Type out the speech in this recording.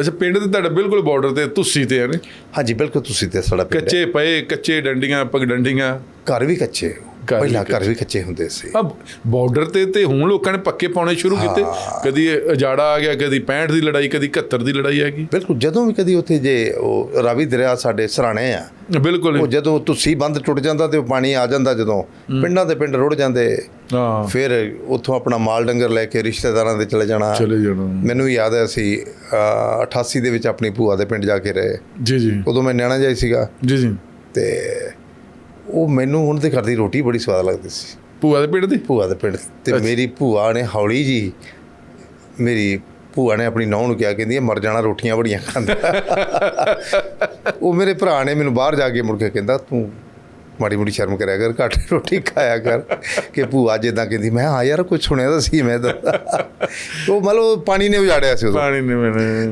ਅੱਛਾ ਪਿੰਡ ਤੇ ਤੁਹਾਡਾ ਬਿਲਕੁਲ ਬਾਰਡਰ ਤੇ ਤੁਸੀਂ ਤੇ ਹੈ ਨੇ? ਹਾਂਜੀ ਬਿਲਕੁਲ ਤੁਸੀਂ ਤੇ ਸਾਡਾ ਪਿੰਡ। ਕੱਚੇ ਪਏ ਕੱਚੇ ਡੰਡੀਆਂ ਪਗਡੰਡੀਆਂ। ਘਰ ਵੀ ਕੱਚੇ। ਘਰ ਪਹਿਲਾਂ ਘਰ ਵੀ ਕੱਚੇ। ਹੁੰਦੇ ਸੀ। ਆ ਬਾਰਡਰ ਤੇ ਤੇ ਹੁਣ ਲੋਕਾਂ ਨੇ ਪੱਕੇ ਪਾਉਣੇ ਸ਼ੁਰੂ ਕੀਤੇ। ਕਦੀ ਅਜਾੜਾ ਆ ਗਿਆ ਕਦੀ 65 ਦੀ ਲੜਾਈ ਕਦੀ 71 ਦੀ ਲੜਾਈ ਹੈਗੀ। ਬਿਲਕੁਲ ਜਦੋਂ ਵੀ ਕਦੀ ਉੱਥੇ ਜੇ ਉਹ ਰਾਵੀ ਦਰਿਆ ਸਾਡੇ ਸਰਾਣੇ ਆ ਬਿਲਕੁਲ। ਉਹ ਜਦੋਂ ਤੁਸੀਂ ਬੰਦ ਟੁੱਟ ਜਾਂਦਾ ਤੇ ਉਹ ਪਾਣੀ ਆ ਜਾਂਦਾ ਜਦੋਂ ਪਿੰਡਾਂ ਦੇ ਪਿੰਡ ਰੁੜ ਜਾਂਦੇ ਹਾਂ। ਫਿਰ ਉੱਥੋਂ ਆਪਣਾ ਮਾਲ ਡੰਗਰ ਲੈ ਕੇ ਰਿਸ਼ਤੇਦਾਰਾਂ ਦੇ ਚਲੇ ਜਾਣਾ। ਚਲੇ ਜਾਣਾ। ਮੈਨੂੰ ਯਾਦ ਹੈ ਅਸੀਂ ਅ, 88 ਦੇ ਵਿੱਚ ਆਪਣੀ ਭੂਆ ਦੇ ਪਿੰਡ ਜਾ ਕੇ ਰਹੇ। ਜੀ ਜੀ। ਉਦੋਂ ਮੈਂ ਨਿਆਣਾ ਹੀ ਸੀਗਾ। ਜੀ ਜੀ। ਤੇ ਉਹ ਮੈਨੂੰ ਹੁਣ ਦੇ ਘਰ ਦੀ ਰੋਟੀ ਬੜੀ ਸਵਾਦ ਲੱਗਦੀ ਸੀ। ਭੂਆ ਦੇ ਪਿੰਡ ਦੀ? ਭੂਆ ਦੇ ਪਿੰਡ ਤੇ ਮੇਰੀ ਭੂਆ ਨੇ ਹੌਲੀ ਜੀ ਮੇਰੀ ਭੂਆ ਨੇ ਆਪਣੀ ਨੌਂ ਨੂੰ ਕਿਹਾ ਕਹਿੰਦੀ ਮਰ ਜਾਣਾ ਰੋਟੀਆਂ ਬੜੀਆਂ ਖਾਂਦਾ। ਉਹ ਮੇਰੇ ਭਰਾ ਨੇ ਮੈਨੂੰ ਬਾਹਰ ਜਾ ਕੇ ਮੁੜ ਕੇ ਕਹਿੰਦਾ ਤੂੰ ਮਾੜੀ ਮੋਟੀ ਸ਼ਰਮ ਕਰਿਆ ਕਰ ਘੱਟ ਰੋਟੀ ਖਾਇਆ ਕਰ। ਕਿ ਭੂਆ ਜਿੱਦਾਂ ਕਹਿੰਦੀ ਮੈਂ ਹਾਂ ਯਾਰ ਕੁਝ ਸੁਣਿਆ ਤਾਂ ਸੀ ਮੈਂ ਤਾਂ। ਉਹ ਮਤਲਬ ਪਾਣੀ ਨੇ ਉਜਾੜਿਆ ਸੀ ਉਦੋਂ। ਪਾਣੀ ਨੇ ਮੈਨੇ